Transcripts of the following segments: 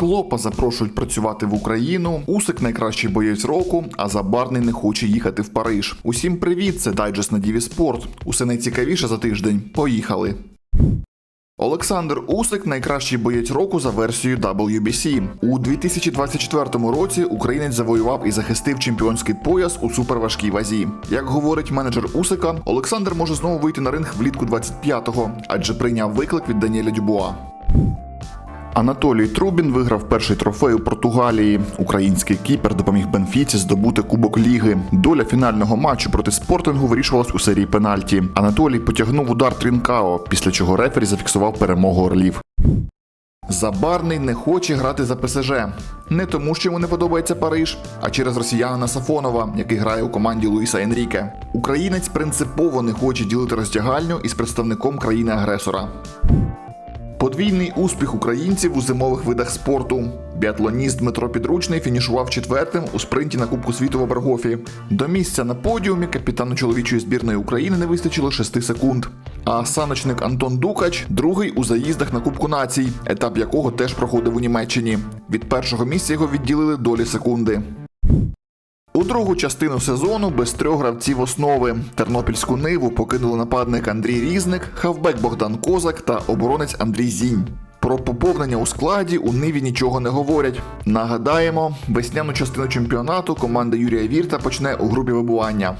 Клопа запрошують працювати в Україну. Усик найкращий боєць року, а Забарний не хоче їхати в Париж. Усім привіт! Це дайджест на Діві Спорт. Усе найцікавіше за тиждень. Поїхали. Олександр Усик найкращий боєць року за версією WBC. У 2024 році українець завоював і захистив чемпіонський пояс у суперважкій вазі. Як говорить менеджер Усика, Олександр може знову вийти на ринг влітку 25-го, адже прийняв виклик від Даніеля Дюбуа. Анатолій Трубін виграв перший трофей у Португалії. Український кіпер допоміг Бенфіці здобути Кубок Ліги. Доля фінального матчу проти спортингу вирішувалась у серії пенальті. Анатолій потягнув удар Трінкао, після чого рефері зафіксував перемогу орлів. Забарний не хоче грати за ПСЖ. Не тому, що йому не подобається Париж, а через росіянина Сафонова, який грає у команді Луїса Енріке. Українець принципово не хоче ділити роздягальню із представником країни-агресора. Подвійний успіх українців у зимових видах спорту. Біатлоніст Дмитро Підручний фінішував четвертим у спринті на Кубку світу в Абергофі. До місця на подіумі капітану чоловічої збірної України не вистачило 6 секунд. А саночник Антон Дукач другий у заїздах на Кубку націй, етап якого теж проходив у Німеччині. Від першого місця його відділили долі секунди. У другу частину сезону без трьох гравців основи тернопільську ниву покинули нападник Андрій Різник, хавбек Богдан Козак та оборонець Андрій Зінь. Про поповнення у складі у ниві нічого не говорять. Нагадаємо, весняну частину чемпіонату команда Юрія Вірта почне у групі вибування.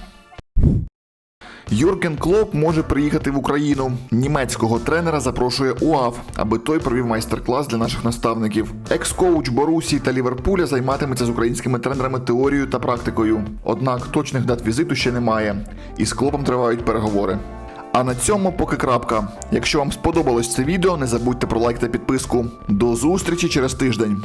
Юрген Клоп може приїхати в Україну. Німецького тренера запрошує УАФ, аби той провів майстер-клас для наших наставників. Екс-коуч Борусі та Ліверпуля займатиметься з українськими тренерами теорією та практикою. Однак точних дат візиту ще немає, і з клопом тривають переговори. А на цьому поки крапка. Якщо вам сподобалось це відео, не забудьте про лайк та підписку. До зустрічі через тиждень.